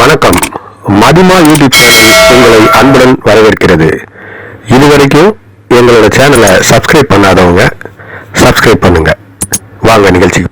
வணக்கம். மதிமா யூடியூப் உங்களை அன்புடன் வரவேற்கிறது. இது வரைக்கும் எங்களோட சேனலை சப்ஸ்கிரைப் பண்ணாதவங்க சப்ஸ்கிரைப் பண்ணுங்க. வாங்க நிகழ்ச்சிக்கு